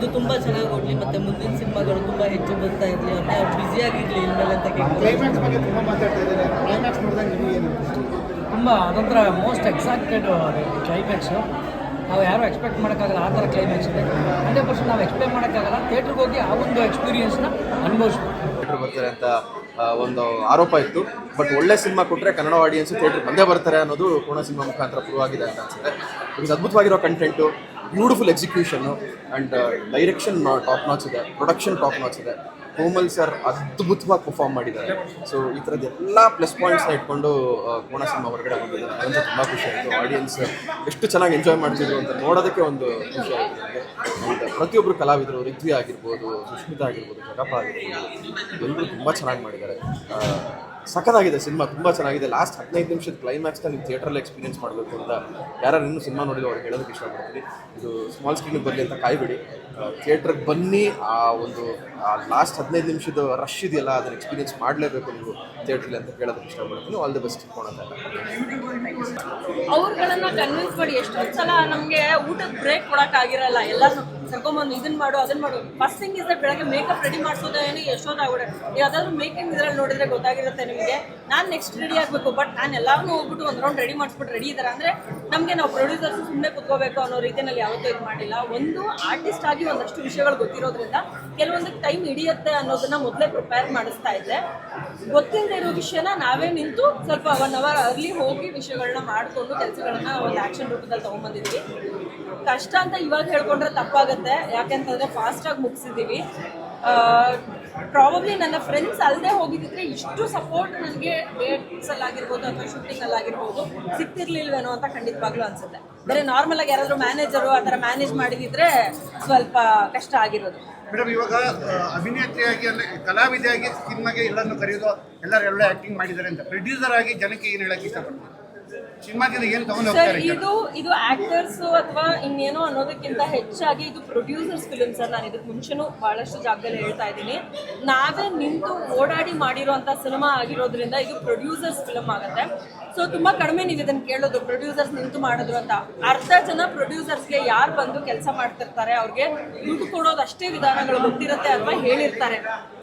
ಇದು ತುಂಬಾ ಚೆನ್ನಾಗಿ ಓಡಲಿ ಮತ್ತೆ ಮುಂದಿನ ಸಿನಿಮಾಗಳು ತುಂಬಾ ಹೆಚ್ಚು ಬರ್ತಾ ಇರಲಿ ಅಂತ ಅವ್ರು ಬ್ಯುಸಿಯಾಗಿರಲಿ ಇನ್ಮೇಲೆ ಅಂತ ತುಂಬಾ ಕ್ಲೈಮ್ಯಾಕ್ಸ್ ಬಗ್ಗೆ ತುಂಬಾ ಮಾತಾಡ್ತಾ ಇದ್ದಾರೆ. ಕ್ಲೈಮ್ಯಾಕ್ಸ್ ನೋಡಿದಾಗ ನಿಮಗೆ ಏನು ಅನ್ಸುತ್ತೆ? ತುಂಬ ಅದೊಂಥರ ಮೋಸ್ಟ್ ಎಕ್ಸಾಕ್ಟೆಡ್ ಕ್ಲೈಮ್ಯಾಕ್ಸು ನಾವು ಯಾರು ಎಕ್ಸ್ಪೆಕ್ಟ್ ಮಾಡೋಕ್ಕಾಗಲ್ಲ, ಆ ಥರ ಕ್ಲೈಮ್ಯಾಕ್ಸ್ ಇದೆ. ಹಂಡ್ರೆಡ್ ಪರ್ಸೆಂಟ್ ನಾವು ಎಕ್ಸ್ಪೆಕ್ಟ್ ಮಾಡೋಕ್ಕಾಗಲ್ಲ. ಥಿಯೇಟ್ರಿಗೆ ಹೋಗಿ ಆ ಒಂದು ಎಕ್ಸ್ಪೀರಿಯನ್ಸ್ನ ಅನುಭವಿಸ್ಬೇಕು. ಬರ್ತಾರೆ ಅಂತ ಒಂದು ಆರೋಪ ಇತ್ತು. ಬಟ್ ಒಳ್ಳೆ ಸಿನಿಮಾ ಕೊಟ್ಟರೆ ಕನ್ನಡ ಆಡಿಯನ್ಸ್ ಥಿಯೇಟ್ರ್ ಬಂದೇ ಬರ್ತಾರೆ ಅನ್ನೋದು ಕೋಣ ಸಿನಿಮಾ ಮುಖಾಂತರ ಆಗಿದೆ ಅಂತ ಅನ್ಸುತ್ತೆ. Because ಅದ್ಭುತವಾಗಿರೋ content beautiful execution and direction top notch ಇದೆ ಪ್ರೊಡಕ್ಷನ್ ಟಾಪ್ ನಾಚ್ ಇದೆ. ಕೋಮಲ್ ಸರ್ ಅದ್ಭುತವಾಗಿ ಪರ್ಫಾರ್ಮ್ ಮಾಡಿದ್ದಾರೆ. ಸೊ ಈ ಥರದ ಎಲ್ಲ ಪ್ಲಸ್ ಪಾಯಿಂಟ್ಸ್ನ ಇಟ್ಕೊಂಡು ಕೋಣ ಸಿನಿಮಾ ಹೊರಗಡೆ ಬಂದಿದ್ದಾರೆ. ಅದಂತೂ ತುಂಬ ಖುಷಿ ಆಯಿತು. ಆಡಿಯನ್ಸ್ ಎಷ್ಟು ಚೆನ್ನಾಗಿ ಎಂಜಾಯ್ ಮಾಡ್ತಿದ್ರು ಅಂತ ನೋಡೋದಕ್ಕೆ ಒಂದು ಖುಷಿ ಆಯಿತು ನನಗೆ ಪ್ರತಿಯೊಬ್ಬರು ಕಲಾವಿದರು, ರಿದ್ವಿ ಆಗಿರ್ಬೋದು ಸುಷ್ಮಿತಾ ಆಗಿರ್ಬೋದು, ಜಗಪ್ಪ ಆಗಿರ್ಬೋದು ಎಲ್ಲರೂ ತುಂಬ ಚೆನ್ನಾಗಿ ಮಾಡಿದ್ದಾರೆ. ಸಖತ್ತಾಗಿದೆ ಸಿನಿಮಾ, ತುಂಬ ಚೆನ್ನಾಗಿದೆ. ಲಾಸ್ಟ್ ಹದಿನೈದು ನಿಮಿಷದ ಕ್ಲೈಮ್ಯಾಕ್ಸ್ನ ನೀವು ಥಿಯೇಟ್ರಲ್ಲಿ ಎಕ್ಸ್ಪೀರಿಯನ್ಸ್ ಮಾಡಬೇಕು ಅಂತ ಯಾರು ಇನ್ನೂ ಸಿನಿಮಾ ನೋಡಿದ್ರು ಅವ್ರಿಗೆ ಹೇಳೋದಕ್ಕೆ ಇಷ್ಟಪಡ್ತೀನಿ. ಇದು ಸ್ಮಾಲ್ ಸ್ಕ್ರೀನಿಗೆ ಬರಲಿ ಅಂತ ಕಾಯ್ಬಿಡಿ. ಥಿಯೇಟ್ರಿಗೆ ಬನ್ನಿ, ಆ ಒಂದು ಲಾಸ್ಟ್ ಹದಿನೈದು ನಿಮಿಷದ ರಶ್ ಇದೆಯಲ್ಲ, ಅದನ್ನು ಎಕ್ಸ್ಪೀರಿಯನ್ಸ್ ಮಾಡಲೇಬೇಕು ನೀವು ಥಿಯೇಟ್ರಲ್ಲಿ ಅಂತ ಹೇಳೋದಕ್ಕೆ ಇಷ್ಟಪಡ್ತೀನಿ. ಆಲ್ ದಿ ಬೆಸ್ಟ್ ಕೊಡೋದಲ್ಲ ಅವ್ರುಗಳನ್ನ ಕನ್ವಿನ್ಸ್ ಮಾಡಿ ಎಷ್ಟೊಂದು ಸಲ ನಮಗೆ ಊಟಕ್ಕೆ ಬ್ರೇಕ್ ಕೊಡೋಕ್ಕಾಗಿರಲ್ಲ ಎಲ್ಲಾನು ಕರ್ಕೊಂಬಂದು ಇದನ್ನ ಮಾಡು ಅದನ್ನ ಮಾಡು. ಫಸ್ಟ್ ಥಿಂಗ್ ಇಸ್ ಬೆಳಗ್ಗೆ ಮೇಕಪ್ ರೆಡಿ ಮಾಡಿಸೋದೇನೆ ಎಷ್ಟೊತ್ತಾಗ್ಬಿಡೆ ಯಾವ್ದಾದ್ರು ಮೇಕಿಂಗ್ ಇದ್ರಲ್ಲಿ ನೋಡಿದ್ರೆ ಗೊತ್ತಾಗಿರುತ್ತೆ ನಿಮಗೆ. ನಾನು ನೆಕ್ಸ್ಟ್ ರೆಡಿ ಆಗಬೇಕು ಬಟ್ ನಾನು ಎಲ್ಲಾರನ್ನೂ ಹೋಗ್ಬಿಟ್ಟು ಒಂದು ರೌಂಡ್ ರೆಡಿ ಮಾಡಿಸ್ಬಿಟ್ಟು ರೆಡಿ ಇದ್ದಾರೆ ಅಂದ್ರೆ ನಮಗೆ ನಾವು ಪ್ರೊಡ್ಯೂಸರ್ಸ್ ಸುಮ್ಮನೆ ಕುತ್ಕೋಬೇಕು ಅನ್ನೋ ರೀತಿಯಲ್ಲಿ ಯಾವತ್ತೂ ಇದು ಮಾಡಿಲ್ಲ. ಒಂದು ಆರ್ಟಿಸ್ಟ್ ಆಗಿ ಒಂದಷ್ಟು ವಿಷಯಗಳು ಗೊತ್ತಿರೋದ್ರಿಂದ ಕೆಲವೊಂದಕ್ಕೆ ಟೈಮ್ ಹಿಡಿಯುತ್ತೆ ಅನ್ನೋದನ್ನ ಮೊದಲೇ ಪ್ರಿಪೇರ್ ಮಾಡಿಸ್ತಾ ಇದ್ದೆ ಗೊತ್ತಿಲ್ಲದೆ ಇರೋ ವಿಷಯನ ನಾವೇ ನಿಂತು ಸ್ವಲ್ಪ ಒನ್ ಅವರ್ ಅರ್ಲಿ ಹೋಗಿ ವಿಷಯಗಳನ್ನ ಮಾಡಿಕೊಂಡು ಕೆಲಸಗಳನ್ನ ಒಂದು ಆಕ್ಷನ್ ರೂಪದಲ್ಲಿ ತಗೊಂಡ್ಬಂದಿದ್ವಿ ಕಷ್ಟ ಅಂತ ಇವಾಗ ಹೇಳ್ಕೊಂಡ್ರೆ ತಪ್ಪಾಗುತ್ತೆ. ಯಾಕೆಂತಂದ್ರೆ ಫಾಸ್ಟಾಗಿ ಮುಗಿಸಿದ್ದೀವಿ ಪ್ರಾಬಬ್ಲಿ ನನ್ನ ಫ್ರೆಂಡ್ಸ್ ಅಲ್ಲದೆ ಹೋಗಿದ್ದಿದ್ರೆ ಇಷ್ಟು ಸಪೋರ್ಟ್ ನನಗೆ ಡೇಟ್ಸಲ್ಲಾಗಿರ್ಬೋದು ಅಥವಾ ಶೂಟಿಂಗಲ್ಲಾಗಿರ್ಬೋದು ಸಿಕ್ತಿರ್ಲಿಲ್ವೇನೋ ಅಂತ ಖಂಡಿತವಾಗ್ಲೂ ಅನ್ಸುತ್ತೆ. ಬೇರೆ ನಾರ್ಮಲ್ ಆಗಿ ಯಾರಾದರೂ ಮ್ಯಾನೇಜರು ಆ ಥರ ಮ್ಯಾನೇಜ್ ಮಾಡಿದಿದ್ರೆ ಸ್ವಲ್ಪ ಕಷ್ಟ ಆಗಿರೋದು. ಮೇಡಮ್ ಇವಾಗ ಅಭಿನೇತ್ರಿಯಾಗಿ ಅಂದರೆ ಕಲಾವಿದೆಯಾಗಿ ಸಿನಿಮಾಗೆ ಎಲ್ಲರನ್ನು ಕರೆಯೋದು, ಎಲ್ಲರೂ ಎಲ್ಲ ಆ್ಯಕ್ಟಿಂಗ್ ಮಾಡಿದ್ದಾರೆ ಅಂತ. ಪ್ರೊಡ್ಯೂಸರ್ ಆಗಿ ಜನಕ್ಕೆ ಏನು ಹೇಳಕ್ಕೆ ಇಷ್ಟಪಡ್ತಾರೆ? ಸರ್? ಇದು ಇದು ಆಕ್ಟರ್ಸ್ ಅಥವಾ ಇನ್ನೇನೋ ಅನ್ನೋದಕ್ಕಿಂತ ಹೆಚ್ಚಾಗಿ ಇದು ಪ್ರೊಡ್ಯೂಸರ್ಸ್ ಫಿಲ್ಮ್ ಸರ್ ನಾನು ಇದಕ್ಕೆ ಮುಂಚೆನೂ ಬಹಳಷ್ಟು ಜಾಗದಲ್ಲಿ ಹೇಳ್ತಾ ಇದ್ದೀನಿ. ನಾವೇ ನಿಂತು ಓಡಾಡಿ ಮಾಡಿರೋಂಥ ಸಿನಿಮಾ ಆಗಿರೋದ್ರಿಂದ ಇದು ಪ್ರೊಡ್ಯೂಸರ್ಸ್ ಫಿಲ್ಮ್ ಆಗುತ್ತೆ. ಸೊ ತುಂಬಾ ಕಡಿಮೆ ನೀವು ಇದನ್ನ ಕೇಳೋದು ಪ್ರೊಡ್ಯೂಸರ್ಸ್ ನಿಂತು ಮಾಡಿದ್ರು ಅಂತ. ಅರ್ಧ ಜನ ಪ್ರೊಡ್ಯೂಸರ್ಸ್ಗೆ ಯಾರು ಬಂದು ಕೆಲಸ ಮಾಡ್ತಿರ್ತಾರೆ ಅವ್ರಿಗೆ ದುಡ್ಡು ಕೊಡೋದು ಅಷ್ಟೇ ವಿಧಾನಗಳು ಗೊತ್ತಿರುತ್ತೆ ಅಥವಾ ಹೇಳಿರ್ತಾರೆ.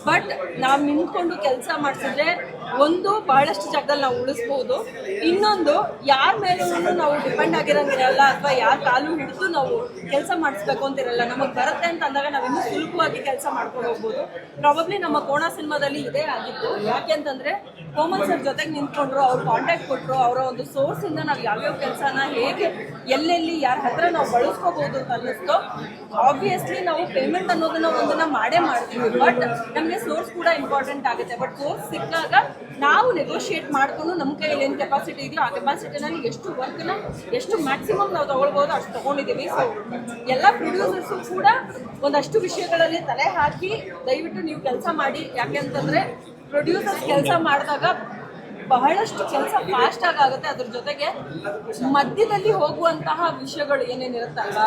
ಬಟ್ ನಾವು ನಿಂತ್ಕೊಂಡು ಕೆಲಸ ಮಾಡಿಸಿದ್ರೆ ಒಂದು ಬಹಳಷ್ಟು ಜಾಗದಲ್ಲಿ ನಾವು ಉಳಿಸ್ಬೋದು. ಇನ್ನೊಂದು ಯಾರ ಮೇಲೂ ನಾವು ಡಿಪೆಂಡ್ ಆಗಿರೋಂಗಿರಲ್ಲ ಅಥವಾ ಯಾರ ಕಾಲು ಹಿಡಿದು ನಾವು ಕೆಲಸ ಮಾಡಿಸ್ಬೇಕು ಅಂತಿರಲ್ಲ, ನಮಗೆ ಬರುತ್ತೆ ಅಂತ ಅಂದಾಗ ನಾವು ಇನ್ನೂ ಸುಲಭವಾಗಿ ಕೆಲಸ ಮಾಡ್ಕೊಂಡು ಹೋಗ್ಬೋದು. ಪ್ರಾಬಬ್ಲಿ ನಮ್ಮ ಕೋಣ ಸಿನಿಮಾದಲ್ಲಿ ಇದೇ ಆಗಿತ್ತು. ಯಾಕೆ ಅಂತಂದ್ರೆ ಕೋಮಲ್ ಸರ್ ಜೊತೆಗೆ ನಿಂತ್ಕೊಂಡ್ರು, ಅವ್ರು ಕಾಂಟ್ಯಾಕ್ಟ್ ಕೊಟ್ಟರು ಅವರ ಒಂದು ಸೋರ್ಸ್ ಇಂದ ನಾವು ಯಾವ್ಯಾವ ಕೆಲಸನ ಹೇಗೆ ಎಲ್ಲೆಲ್ಲಿ ಯಾರ ಹತ್ರ ನಾವು ಬಳಸ್ಕೋಬಹುದು ಅಂತ ಅನ್ನಿಸ್ತು. ಆಬ್ವಿಯಸ್ಲಿ ನಾವು ಪೇಮೆಂಟ್ ಅನ್ನೋದನ್ನ ಒಂದನ್ನ ಮಾಡೇ ಮಾಡ್ತೀವಿ. ಬಟ್ ನಮಗೆ ಸೋರ್ಸ್ ಕೂಡ ಇಂಪಾರ್ಟೆಂಟ್ ಆಗುತ್ತೆ. ಬಟ್ ಸೋರ್ಸ್ ಸಿಕ್ಕಾಗ ನಾವು ನೆಗೋಷಿಯೇಟ್ ಮಾಡ್ಕೊಂಡು ನಮ್ಮ ಕೈಯಲ್ಲಿ ಏನು ಕೆಪಾಸಿಟಿ ಇದೆಯೋ ಆ ಕೆಪಾಸಿಟಿನಲ್ಲಿ ಎಷ್ಟು ವರ್ಕ್ನ ಎಷ್ಟು ಮ್ಯಾಕ್ಸಿಮಮ್ ನಾವು ತಗೊಳ್ಬೋದು ಅಷ್ಟು ತಗೊಂಡಿದ್ದೀವಿ. ಸೊ ಎಲ್ಲ ಪ್ರೊಡ್ಯೂಸರ್ಸು ಕೂಡ ಒಂದಷ್ಟು ವಿಷಯಗಳಲ್ಲಿ ತಲೆ ಹಾಕಿ ದಯವಿಟ್ಟು ನೀವು ಕೆಲಸ ಮಾಡಿ. ಯಾಕೆಂತಂದ್ರೆ ಪ್ರೊಡ್ಯೂಸರ್ಸ್ ಕೆಲಸ ಮಾಡಿದಾಗ ಬಹಳಷ್ಟು ಕೆಲಸ ಫಾಸ್ಟ್ ಆಗಿ ಆಗುತ್ತೆ. ಅದ್ರ ಜೊತೆಗೆ ಮಧ್ಯದಲ್ಲಿ ಹೋಗುವಂತಹ ವಿಷಯಗಳು ಏನೇನಿರುತ್ತಲ್ವಾ?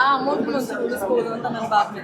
ಆ ಅಮೌಂಟ್ ಉಳಿಸ್ಬೋದು ಅಂತ ನನ್ನ ಭಾವನೆ.